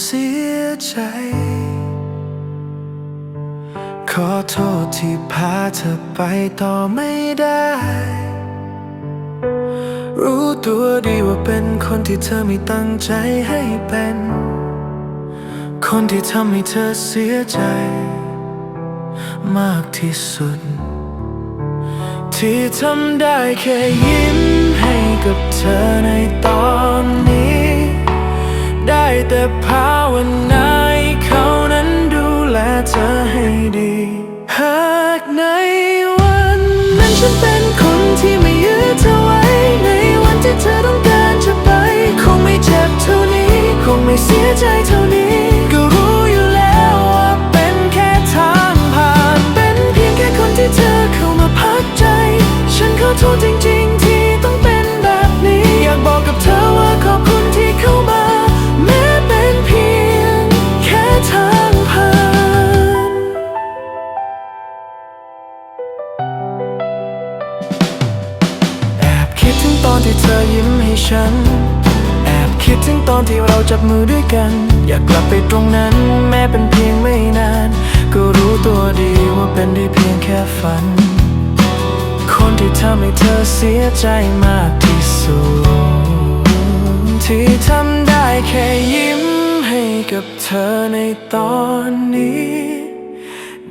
เสียใจ ขอโทษที่พาเธอไปต่อไม่ได้ รู้ตัวดีว่าเป็นคนที่เธอไม่ตั้งใจให้เป็น คนที่ทำให้เธอเสียใจ มากที่สุด ที่ทำได้แค่ยิ้มให้กับเธอในตอน แต่ภาวนาให้เขานั้นดูแลเธอให้ดี หากในวันนั้นฉันเป็นคนที่ไม่ยืดเธอไว้ ในวันที่เธอต้องการจะไป คงไม่เจ็บเท่านี้ คงไม่เสียใจเท่านี้ ก็รู้อยู่แล้วว่าเป็นแค่ทางผ่าน เป็นเพียงแค่คนที่เธอเข้ามาพักใจ ฉันขอโทษจริงๆ อนที่เธอยิ้มให้ฉัน แอบคิดถึงตอนที่เราจับมือด้วยกัน อยากกลับไปตรงนั้น แม้เป็นเพียงไม่นาน ก็รู้ตัวดีว่าเป็นได้เพียงแค่ฝัน คนที่ทำให้เธอเสียใจมากที่สุด ที่ทำได้แค่ยิ้มให้กับเธอในตอนนี้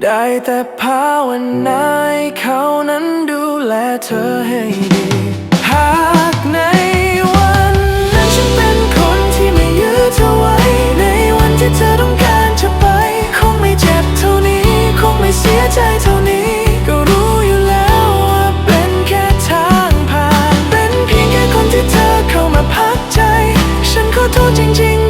ได้แต่ภาวนาให้เขานั้นดูแลเธอให้ดี 途静静。